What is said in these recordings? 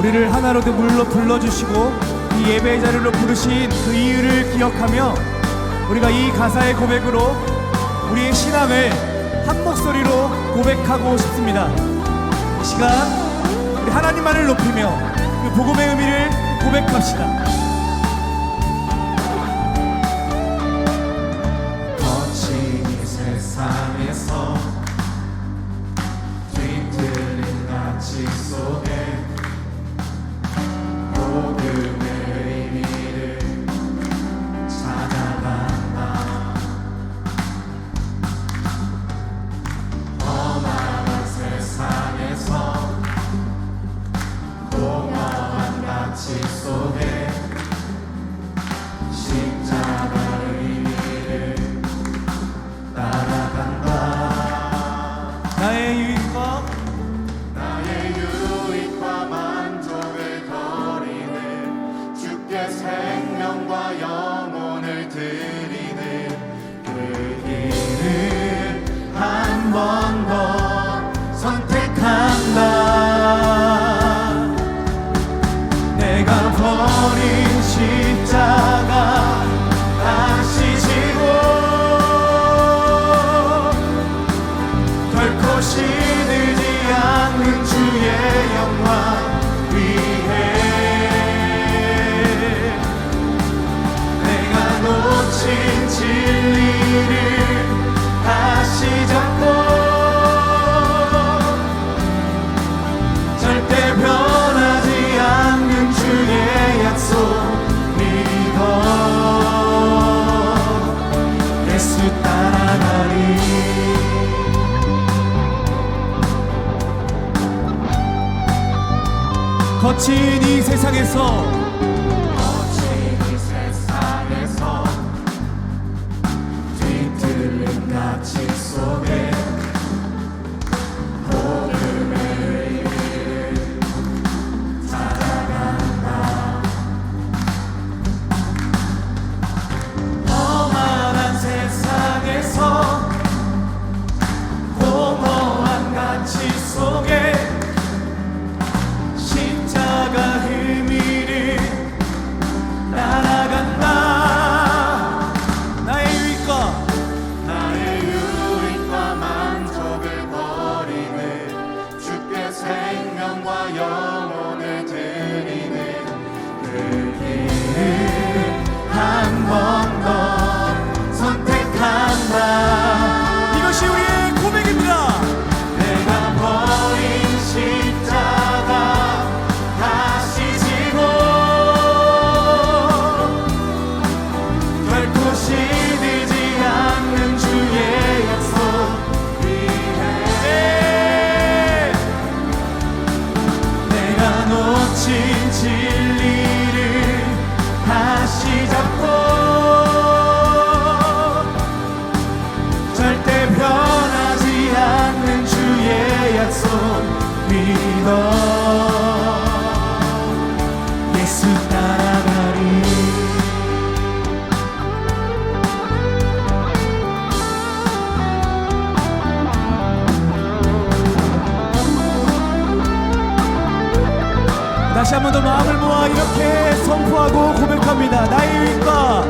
우리를 하나로 그 물로 불러주시고 이 예배의 자리로 부르신 그 이유를 기억하며 우리가 이 가사의 고백으로 우리의 신앙을 한 목소리로 고백하고 싶습니다. 이 시간 우리 하나님만을 높이며 그 복음의 의미를 고백합시다. 결코 시들지 않는 주의 영광 거친 이 세상에서 다시 한 번 더 마음을 모아 이렇게 선포하고 고백합니다. 나의 유익과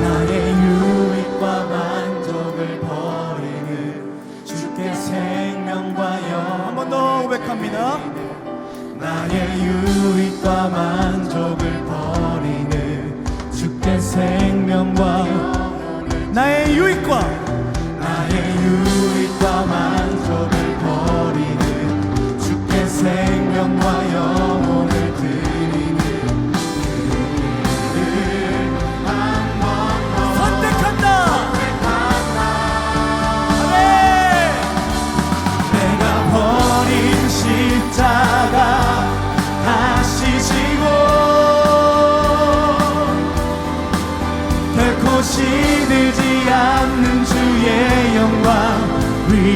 나의 유익과 만족을 버리는 주께 생명과 영 한번 더 고백합니다. 나의 유익과 만족을 버리는 주께 생명과 나의 유익과 나의 유익과 만족을 버리는 주께 생명과 영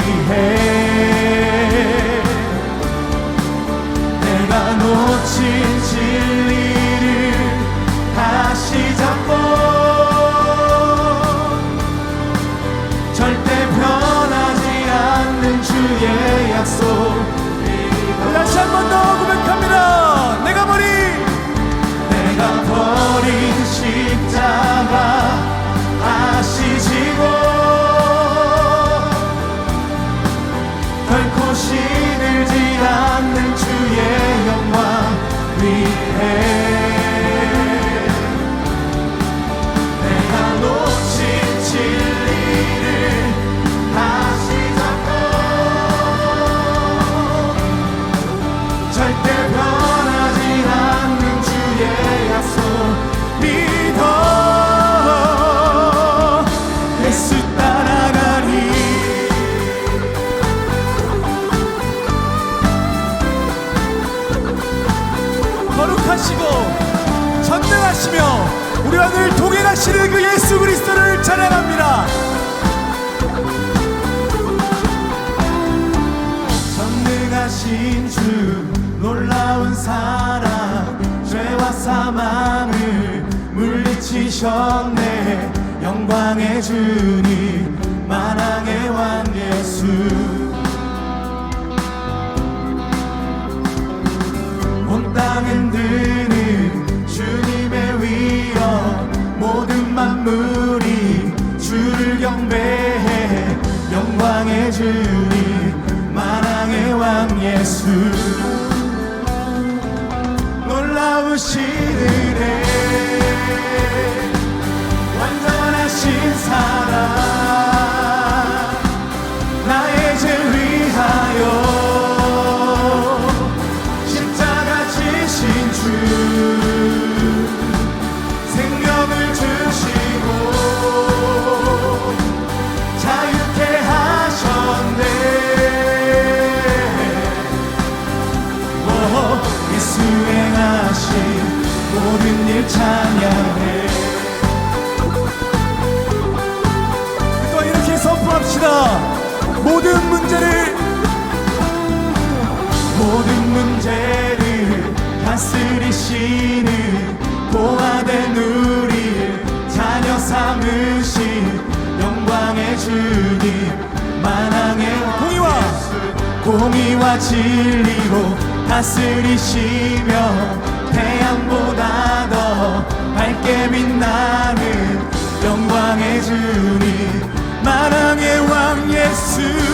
hey 하시는 그 예수 그리스도를 찬양합니다. 전능하신 주 놀라운 사랑 죄와 사망을 물리치셨네 영광의 주님 만왕의 왕 예수 온 땅은 드 만물이 주를 경배해 영광의 주님 만왕의 왕 예수. 놀라우신 은혜 진리로 다스리시며 태양보다 더 밝게 빛나는 영광의 주님 만왕의 왕 예수.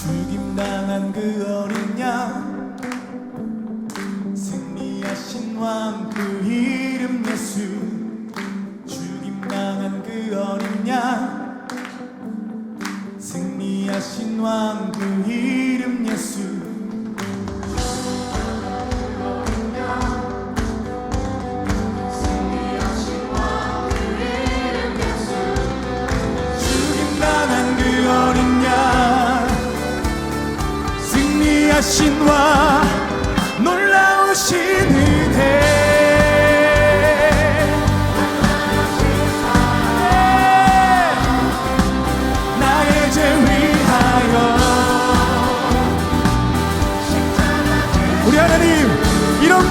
죽임당한 그 어린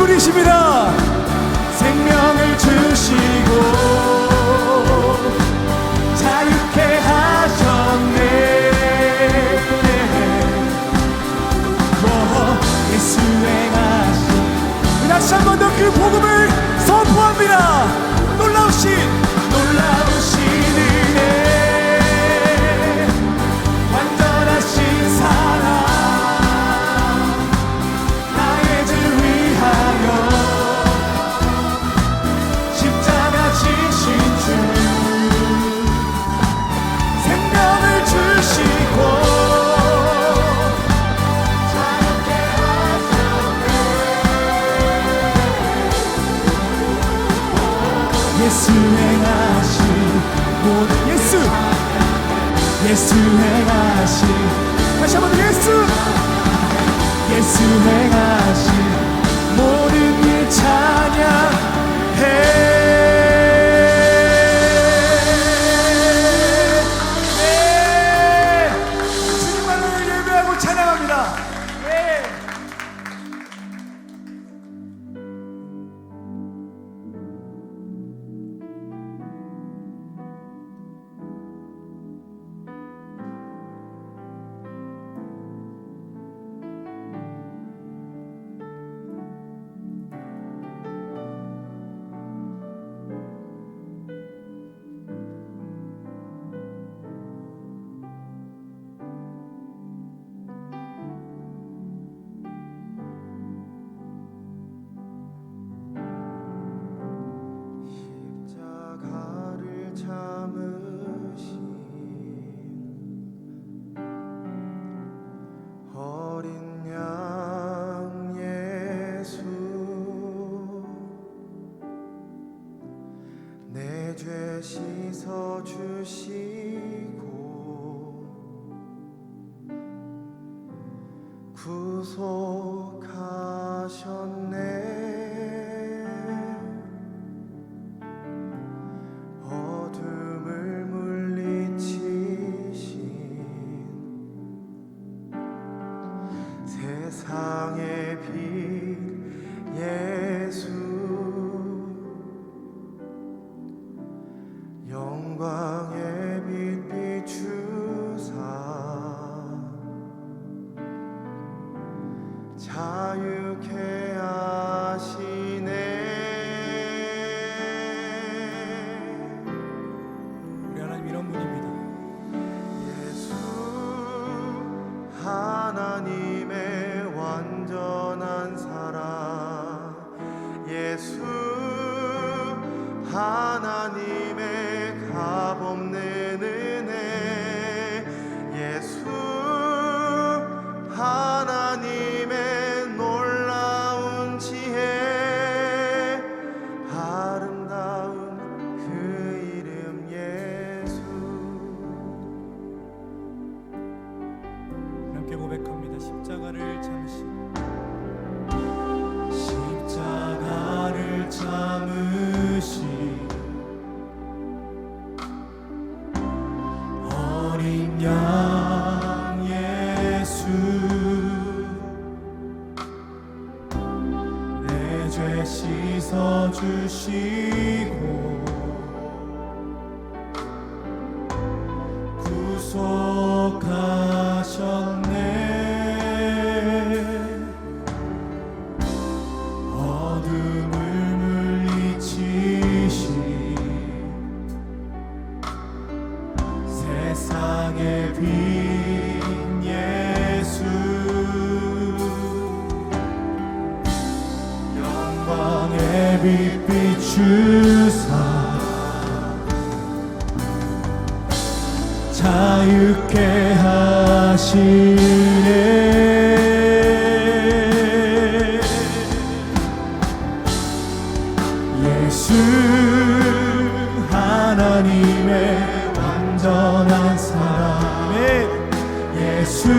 분이십니다. 예수의 가시. 다시 한번 예수! 예수의 가시. 죄 씻어 주시고 영광의 씻어주시고 자유케 하시네. 예수 하나님의 완전한 사랑. 예수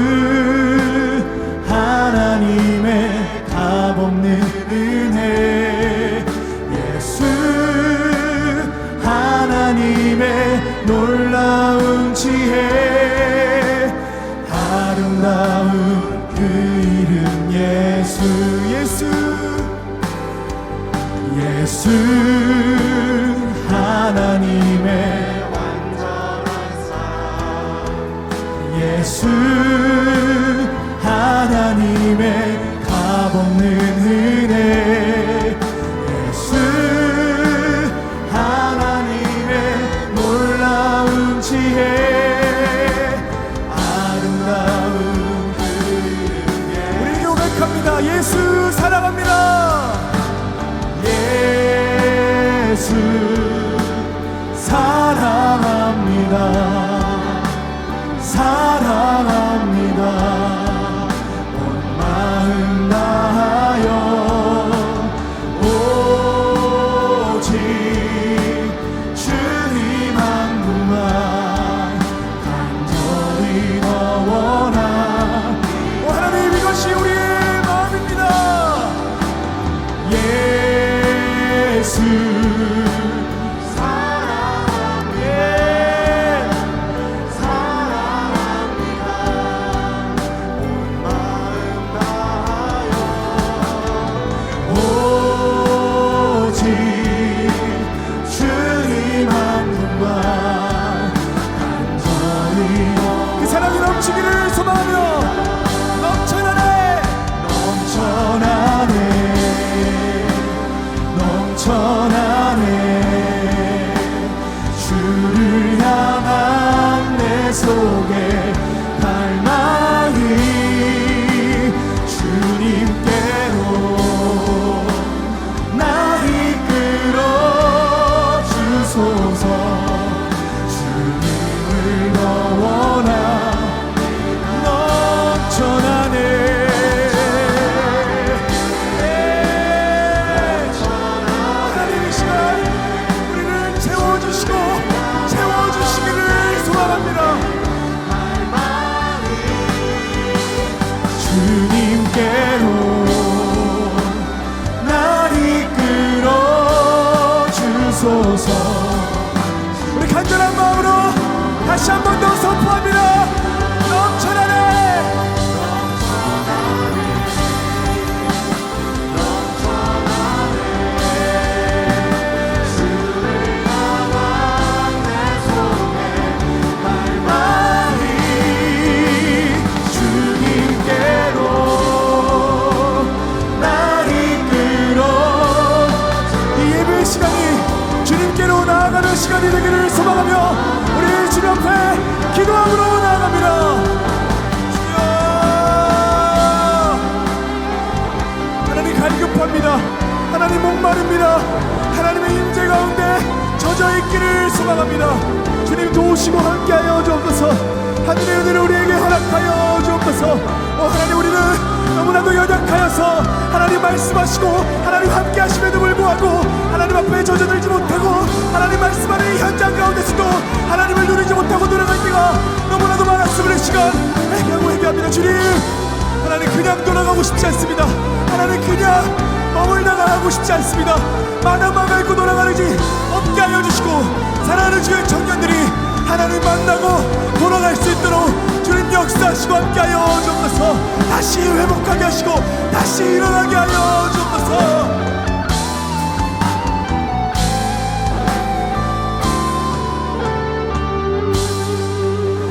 하나님의 값없는 은혜. 예수 하나님의 놀라운 지혜. 살아갑니다. 예수 사랑합니다. 사랑합니다. You. 주를 향한 내 속에 주님께로 날 이끌어 주소서. 우리 간절한 마음으로 다시 한 번 더 선포합니다. 시간이 되기를 소망하며 우리 주님 앞에 기도함으로 나아갑니다. 주여! 하나님 갈급합니다. 하나님 목마릅니다. 하나님의 임재 가운데 젖어 있기를 소망합니다. 주님 도우시고 함께하여 주옵소서. 하늘의 은혜를 우리에게 허락하여 주옵소서. 어, 하나님 우리는 너무나도 연약하여서 하나님 말씀하시고 하나님 함께 하심에도 불구하고 하나님 앞에 젖어들지 못하고 이 시간 회개하고 회개합니다 주님. 하나님 그냥 돌아가고 싶지 않습니다. 하나님 그냥 머물다가 하고 싶지 않습니다. 많은 마음 갖고 돌아가는지 없게 하여 주시고 사랑하는 주의 청년들이 하나님 만나고 돌아갈 수 있도록 주님 역사하시고 함께 하여 주옵소서. 다시 회복하게 하시고 다시 일어나게 하여 주옵소서